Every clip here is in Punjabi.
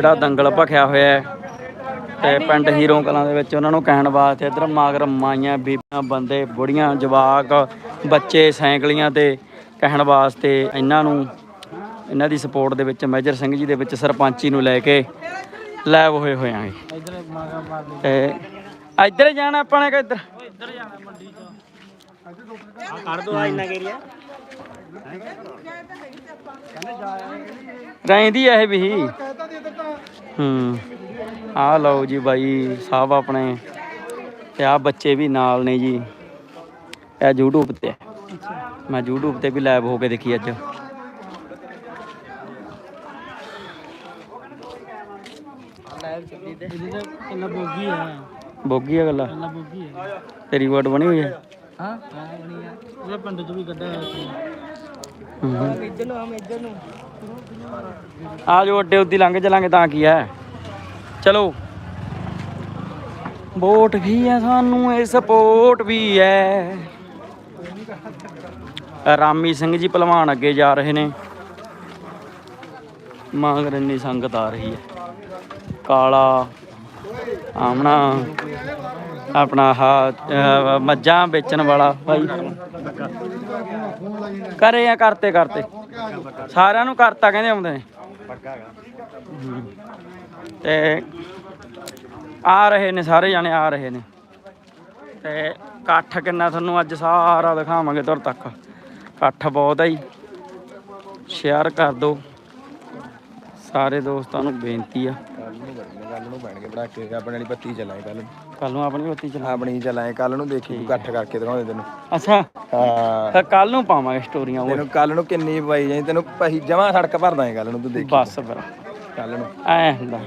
ਜਿਹੜਾ ਦੰਗਲ ਭਖਿਆ ਹੋਇਆ ਹੈ ਤੇ ਪਿੰਡ ਹੀਰੋ ਕਲਾਂ ਦੇ ਵਿੱਚ ਉਹਨਾਂ ਨੂੰ ਕਹਿਣ ਵਾਸਤੇ ਇਧਰ ਮਾਗਰ ਮਾਈਆਂ, ਬੀਬੀਆਂ, ਬੰਦੇ, ਬੁੜੀਆਂ, ਜਵਾਕ, ਬੱਚੇ, ਸਾਈਕਲੀਆਂ ਤੇ ਕਹਿਣ ਵਾਸਤੇ ਇਹਨਾਂ ਨੂੰ ਇਹਨਾਂ ਦੀ ਸਪੋਰਟ ਦੇ ਵਿੱਚ ਮੇਜਰ ਸਿੰਘ ਜੀ ਦੇ ਵਿੱਚ ਸਰਪੰਚੀ ਨੂੰ ਲੈ ਕੇ ਲੈਵ ਹੋਏ ਹੋਏ ਆਂਗੇ ਤੇ ਇੱਧਰ ਜਾਣਾ ਆਪਾਂ ਨੇ ਕਿ ਇੱਧਰ? ਇੱਧਰ ਜਾਣਾ ਮੰਡੀ ਚ ਆ ਕੱਢ ਦੋ ਆ ਇੰਨਾ ਏਰੀਆ ਰਹਿੰਦੀ ਇਹ ਵੀ। ਹੂੰ। ਆ ਲਓ ਜੀ ਬਾਈ ਸਾਹਿਬ ਆਪਣੇ। ਤੇ ਆ ਬੱਚੇ ਵੀ ਨਾਲ ਨੇ ਜੀ। ਇਹ YouTube ਤੇ। ਮੈਂ YouTube ਤੇ ਵੀ ਲਾਈਵ ਹੋ ਕੇ ਦੇਖੀ ਅੱਜ। ਕੱਲਾ ਬੋਗੀ ਆ ਬੋਗੀ ਆ ਗੱਲਾਂ। ਕੱਲਾ ਬੋਗੀ ਆ ਤੇਰੀ ਵਰਡ ਬਣੀ ਹੋਈ ਹੈ। ਹਾਂ ਹਾਂ ਬਣੀ ਆ। ਇਹਦੇ ਪਿੰਡ ਚ ਵੀ ਕੱਢਿਆ ਹੋਇਆ ਇੱਧਰ ਨੂੰ ਆਮ ਇੱਧਰ ਨੂੰ ਆ ਜੋ ਅੱਡੇ ਉੱਦੀ ਲੰਘ ਚਲਾਂਗੇ ਤਾਂ ਕੀ ਹੈ। ਚਲੋ। ਵੋਟ ਵੀ ਹੈ ਸਾਨੂੰ, ਇਹ ਸਪੋਰਟ ਵੀ ਹੈ। ਰਾਮੀ ਸਿੰਘ ਜੀ ਪਹਿਲਵਾਨ ਅੱਗੇ ਜਾ ਰਹੇ ਨੇ। ਮਗਰ ਇੰਨੀ ਸੰਗਤ ਆ ਰਹੀ ਹੈ। ਕਾਲਾ ਆਮਣਾ, ਆਪਣਾ ਹਾ ਮੱਝਾਂ ਵੇਚਣ ਵਾਲਾ ਭਾਈ। ਕਰੇ ਆ ਕਰਤੇ ਕਰਤੇ। ਸਾਰਿਆਂ ਨੂੰ ਕਰਤਾ ਕਹਿੰਦੇ ਆਉਂਦੇ। ਨੇ ਤੇ ਆ ਰਹੇ ਨੇ, ਸਾਰੇ ਜਾਣੇ ਆ ਰਹੇ ਨੇ। ਤੇ ਇਕੱਠ ਕਿੰਨਾ ਤੁਹਾਨੂੰ ਅੱਜ ਸਾਰਾ ਦਿਖਾਵਾਂਗੇ ਤੁਰ ਤੱਕ। ਇਕੱਠ ਬਹੁਤ ਹੈ ਜੀ। ਸ਼ੇਅਰ ਕਰ ਦਿਓ। ਸਾਰੇ ਦੋਸਤਾਂ ਨੂੰ ਬੇਨਤੀ ਆ। ਕੱਲ ਨੂੰ ਕਰਨੇ ਕੱਲ ਨੂੰ ਬਣ ਕੇ ਬਣਾ ਕੇ ਆਪਣੇ ਵਾਲੀ ਬੱਤੀ ਚਲਾਏ ਕੱਲ ਨੂੰ। ਕੱਲ ਨੂੰ ਆਪਣੀ ਬੱਤੀ ਚਲਾ ਆਪਣੀ ਹੀ ਚਲਾਏ ਕੱਲ ਨੂੰ ਦੇਖੀ ਤੂੰ ਇਕੱਠ ਕਰਕੇ ਦਿਖਾਉਂਦੇ ਤੈਨੂੰ। ਅੱਛਾ। ਹਾਂ। ਫਿਰ ਕੱਲ ਨੂੰ ਪਾਵਾਂਗੇ ਸਟੋਰੀਆਂ ਉਹ ਤੈਨੂੰ ਕੱਲ ਨੂੰ ਕਿੰਨੀ ਪਾਈ ਜਾਈ ਤੈਨੂੰ ਪਹੀ ਜਮਾ ਸੜਕ ਭਰ ਦਾਂਗੇ ਕੱਲ ਨੂੰ ਤੂੰ ਦੇਖੀ। ਬਸ ਫਿਰ। ਕੱਲ ਨੂੰ। ਐ ਹੁੰਦਾ।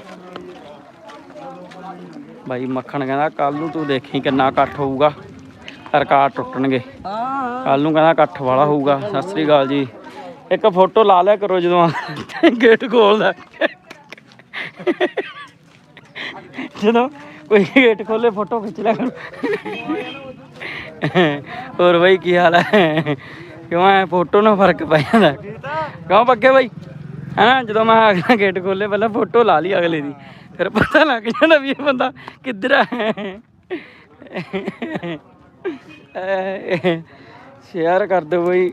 ਬਾਈ ਮੱਖਣ ਕਹਿੰਦਾ ਕੱਲ ਨੂੰ ਤੂੰ ਦੇਖੀ ਕਿੰਨਾ ਇਕੱਠ ਹੋਊਗਾ। ਰਿਕਾਰਡ ਟੁੱਟਣਗੇ। ਹਾਂ। ਕੱਲ ਨੂੰ ਕਹਿੰਦਾ ਇਕੱਠ ਵਾਲਾ ਹੋਊਗਾ। ਸਤਿ ਸ੍ਰੀ ਅਕਾਲ ਜੀ। ਇੱਕ ਫੋਟੋ ਲਾ ਲਿਆ ਕਰੋ ਜਦੋਂ ਗੇਟ ਖੋਲਦਾ ਜਦੋਂ ਕੋਈ ਗੇਟ ਖੋਲੇ ਫੋਟੋ ਖਿੱਚ ਲਿਆ ਕਰੋ। ਹੋਰ ਬਾਈ ਕੀ ਹਾਲ ਹੈ ਕਿਉਂ ਐ ਫੋਟੋ ਨਾਲ ਫ਼ਰਕ ਪੈ ਜਾਂਦਾ? ਕਿਉਂ ਪੱਕੇ ਬਾਈ? ਹਾਂ, ਜਦੋਂ ਮੈਂ ਅਗਲਾ ਗੇਟ ਖੋਲੇ ਪਹਿਲਾਂ ਫੋਟੋ ਲਾ ਲਈ ਅਗਲੇ ਦੀ। ਫਿਰ ਪਤਾ ਲੱਗ ਜਾਂਦਾ ਵੀ ਇਹ ਬੰਦਾ ਕਿੱਧਰ ਹੈ ਸ਼ੇਅਰ ਕਰ ਦਿਓ ਬਈ।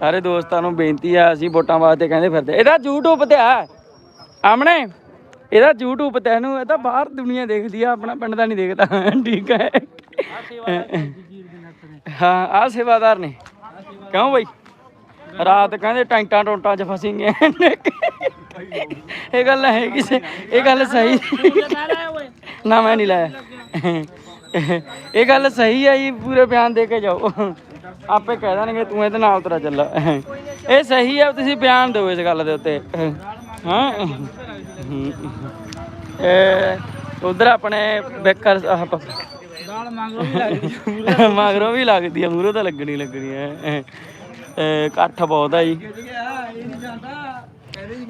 ਸਾਰੇ ਦੋਸਤਾਂ ਨੂੰ ਬੇਨਤੀ ਆ, ਅਸੀਂ ਵੋਟਾਂ ਵਾਸਤੇ ਕਹਿੰਦੇ ਫਿਰਦੇ ਇਹਦਾ YouTube ਤੇ ਆ। ਆਮਣੇ, ਇਹਦਾ YouTube ਤੇ ਇਹਨੂੰ। ਇਹ ਤਾਂ ਬਾਹਰ ਦੁਨੀਆ ਦੇਖਦੀ ਆ, ਆਪਣਾ ਪਿੰਡ ਦਾ ਨਹੀਂ ਦੇਖਦਾ। ਠੀਕ ਹੈ। ਹਾਂ ਆ ਸੇਵਾਦਾਰ ਨੇ। ਕਿਉਂ ਬਈ? ਰਾਤ ਕਹਿੰਦੇ ਟੈਂਟਾਂ ਟੋਟਾਂ 'ਚ ਫਸੀ ਗਏ ਇਹ ਗੱਲ ਹੈ ਕਿਸੇ ਇਹ ਗੱਲ ਸਹੀ। ਨਾ, ਮੈਂ ਨਹੀਂ ਲਾਇਆ। ਇਹ ਗੱਲ ਸਹੀ ਹੈ ਜੀ, ਪੂਰੇ ਬਿਆਨ ਦੇ ਕੇ ਜਾਓ। ਆਪੇ ਕਹਿ ਦੇਣਗੇ, ਤੂੰ ਇਹਦੇ ਨਾਲ ਤੇਰਾ ਚੱਲ। ਇਹ ਸਹੀ ਹੈ ਤੁਸੀਂ ਬਿਆਨ ਦਿਓ ਇਸ ਗੱਲ ਦੇ ਉੱਤੇ। ਹਾਂ। ਇਹ ਉਧਰ ਆਪਣੇ ਬੇਕਰ ਆਹ ਦਾਲ ਮੰਗੋ ਵੀ ਲੱਗਦੀ ਮਗਰੋਂ ਵੀ ਲੱਗਦੀ ਆ ਮੂਰੋਂ ਤਾਂ ਲੱਗਣੀ ਲੱਗਣੀ ਹੈ ਇਕੱਠ ਬਹੁਤ ਆ ਜੀ।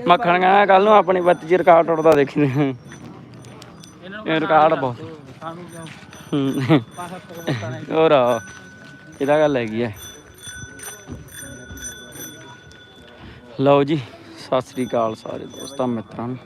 ਮੱਖਣ ਕਹਿੰਦਾ ਕੱਲ ਨੂੰ ਆਪਣੀ ਬੱਤੀ ਚ ਰਿਕਾਰਡ ਟੁੱਟਦਾ ਦੇਖੀ। ਇਹ ਰਿਕਾਰਡ ਬਹੁਤ। ਹੋਰ ਇਹਦਾ ਗੱਲ ਹੈਗੀ ਹੈ ਲਓ ਜੀ ਸਤਿ ਸ੍ਰੀ ਅਕਾਲ ਸਾਰੇ ਦੋਸਤਾਂ ਮਿੱਤਰਾਂ ਨੂੰ।